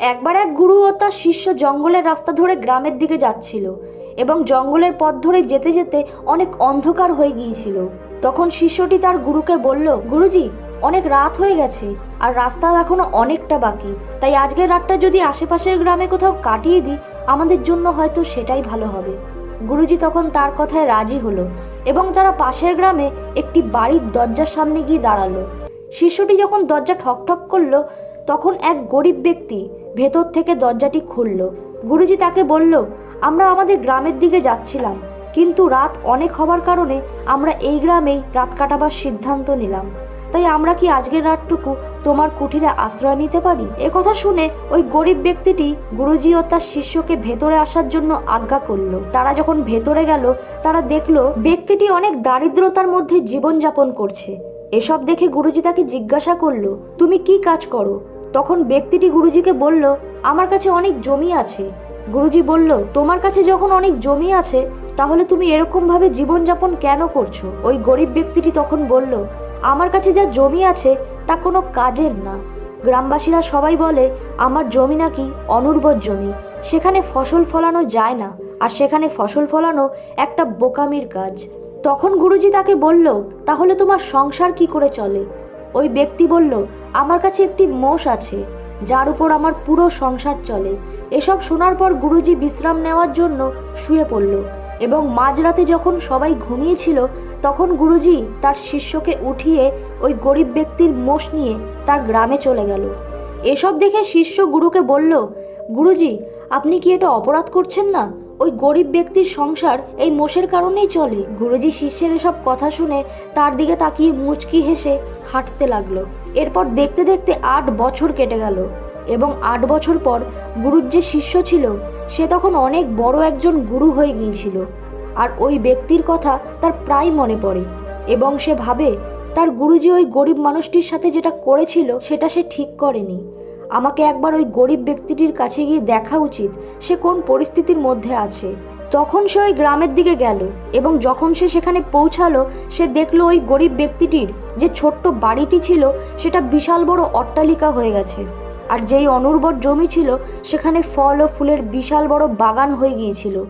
একবার এক গুরু ও তার শিষ্য জঙ্গলের রাস্তা ধরে গ্রামের দিকে যাচ্ছিল এবং জঙ্গলের পথ ধরে যেতে যেতে অনেক অন্ধকার হয়ে গিয়েছিল। তখন শিষ্যটি তার গুরুকে বলল, গুরুজি, অনেক রাত হয়ে গেছে আর রাস্তা এখনও অনেকটা বাকি। তাই আজকের রাতটা যদি আশেপাশের গ্রামে কোথাও কাটিয়ে দিই, আমাদের জন্য হয়তো সেটাই ভালো হবে। গুরুজি তখন তার কথায় রাজি হলো এবং তারা পাশের গ্রামে একটি বাড়ির দরজার সামনে গিয়ে দাঁড়াল। শিষ্যটি যখন দরজা ঠকঠক করল, তখন এক গরিব ব্যক্তি ভেতর থেকে দরজাটি খুলল। গুরুজি তাকে বলল, আমরা আমাদের গ্রামের দিকে যাচ্ছিলাম, কিন্তু রাত অনেক হবার কারণে আমরা এই গ্রামেই রাত কাটাবার সিদ্ধান্ত নিলাম। তাই আমরা কি আজকের রাতটুকু তোমার কুঠিরে আশ্রয় নিতে পারি? কথা শুনে ওই গরিব ব্যক্তিটি গুরুজি ও তার শিষ্যকে ভেতরে আসার জন্য আজ্ঞা করল। তারা যখন ভেতরে গেল, তারা দেখল, ব্যক্তিটি অনেক দারিদ্রতার মধ্যে জীবনযাপন করছে। এসব দেখে গুরুজি তাকে জিজ্ঞাসা করল, তুমি কি কাজ করো? তখন ব্যক্তিটি গুরুজিকে বলল, আমার কাছে অনেক জমি আছে। গুরুজি বলল, তোমার কাছে যখন অনেক জমি আছে, তাহলে তুমি এরকম ভাবে জীবনযাপন কেন করছ? ওই গরিব ব্যক্তিটি তখন বলল, আমার কাছে যা জমি আছে, তা কোনো কাজের না। গ্রামবাসীরা সবাই বলে, আমার জমি নাকি অনুর্বর জমি। সেখানে ফসল ফলানো যায় না, আর সেখানে ফসল ফলানো একটা বোকামির কাজ। তখন গুরুজি তাকে বলল, তাহলে তোমার সংসার কি করে চলে? ওই ব্যক্তি বলল, আমার কাছে একটি মোষ আছে, যার উপর আমার পুরো সংসার চলে। এসব শোনার পর গুরুজি বিশ্রাম নেওয়ার জন্য শুয়ে পড়ল এবং মাঝরাতে যখন সবাই ঘুমিয়েছিল, তখন গুরুজি তার শিষ্যকে উঠিয়ে ওই গরিব ব্যক্তির মোষ নিয়ে তার গ্রামে চলে গেল। এসব দেখে শিষ্য গুরুকে বলল, গুরুজি, আপনি কি এটা অপরাধ করছেন না? ওই গরিব ব্যক্তির সংসার এই মোষের কারণেই চলে। গুরুজি শিষ্যের এসব কথা শুনে তার দিকে তাকিয়ে মুচকি হেসে হাঁটতে লাগল। এরপর দেখতে দেখতে আট বছর কেটে গেল এবং আট বছর পর গুরুর যে শিষ্য ছিল, সে তখন অনেক বড় একজন গুরু হয়ে গিয়েছিল। আর ওই ব্যক্তির কথা তার প্রায় মনে পড়ে এবং সে ভাবে তার গুরুজি ওই গরিব মানুষটির সাথে যেটা করেছিল, সেটা সে ঠিক করেনি। আমাকে একবার ওই গরিব ব্যক্তিটির কাছে গিয়ে দেখা উচিত, সে কোন পরিস্থিতির মধ্যে আছে। তখন সে ওই গ্রামের দিকে গেল এবং যখন সে সেখানে পৌঁছালো, সে দেখল ওই গরিব ব্যক্তিটির যে ছোট্ট বাড়িটি ছিল, সেটা বিশাল বড় অট্টালিকা হয়ে গেছে। আর যেই অনুর্বর জমি ছিল, সেখানে ফল ও ফুলের বিশাল বড় বাগান হয়ে গিয়েছিল।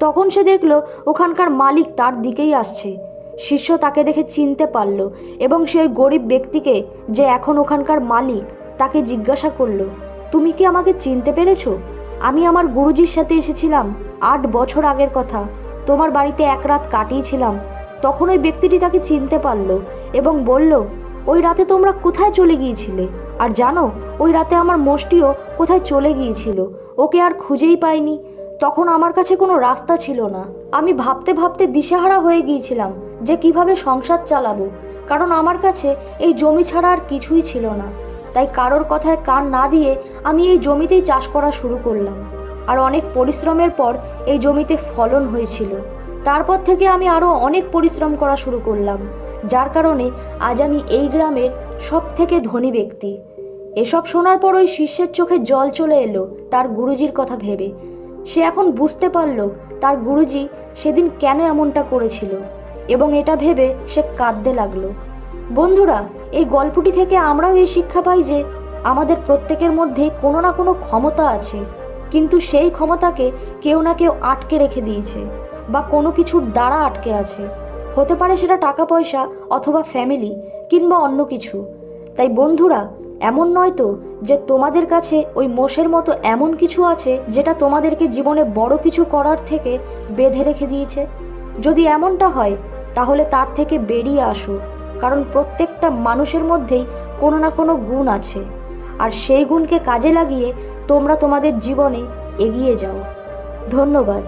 তখন সে দেখল, ওখানকার মালিক তার দিকেই আসছে। শিষ্য তাকে দেখে চিনতে পারল এবং সে ওই গরিব ব্যক্তিকে যে এখন ওখানকার মালিক, তাকে জিজ্ঞাসা করল, তুমি কি আমাকে চিনতে পেরেছ? আমি আমার গুরুজির সাথে এসেছিলাম আট বছর আগের কথা। তোমার বাড়িতে এক রাত কাটিয়েছিলাম। তখন ওই ব্যক্তিটি তাকে চিনতে পারল এবং বলল, ওই রাতে তোমরা কোথায় চলে গিয়েছিলে? আর জানো, ওই রাতে আমার মোষটিও কোথায় চলে গিয়েছিল। ওকে আর খুঁজেই পাইনি। তখন আমার কাছে কোনো রাস্তা ছিল না। আমি ভাবতে ভাবতে দিশেহারা হয়ে গিয়েছিলাম যে কীভাবে সংসার চালাবো। কারণ আমার কাছে এই জমি ছাড়া আর কিছুই ছিল না। তাই কারোর কথায় কান না দিয়ে আমি এই জমিতেই চাষ করা শুরু করলাম। আর অনেক পরিশ্রমের পর এই জমিতে ফলন হয়েছিল। তারপর থেকে আমি আরও অনেক পরিশ্রম করা শুরু করলাম, যার কারণে আজ আমি এই গ্রামের সব থেকে ধনী ব্যক্তি। এসব শোনার পর ওই শিষ্যের চোখে জল চলে এলো তার গুরুজির কথা ভেবে। সে এখন বুঝতে পারল তার গুরুজি সেদিন কেন এমনটা করেছিল এবং এটা ভেবে সে কাঁদতে লাগল। বন্ধুরা, এই গল্পটি থেকে আমরাও এই শিক্ষা পাই যে আমাদের প্রত্যেকের মধ্যে কোনো না কোনো ক্ষমতা আছে, কিন্তু সেই ক্ষমতাকে কেউ না কেউ আটকে রেখে দিয়েছে বা কোনো কিছুর দ্বারা আটকে আছে। হতে পারে সেটা টাকা পয়সা অথবা ফ্যামিলি কিংবা অন্য কিছু। তাই বন্ধুরা, এমন নয় তো যে তোমাদের কাছে ওই মোষের মতো এমন কিছু আছে যেটা তোমাদেরকে জীবনে বড় কিছু করার থেকে বেঁধে রেখে দিয়েছে? যদি এমনটা হয়, তাহলে তার থেকে বেরিয়ে আসো। কারণ প্রত্যেকটা মানুষের মধ্যেই কোনো না কোনো গুণ আছে। আর সেই গুণকে কাজে লাগিয়ে তোমরা তোমাদের জীবনে এগিয়ে যাও। ধন্যবাদ।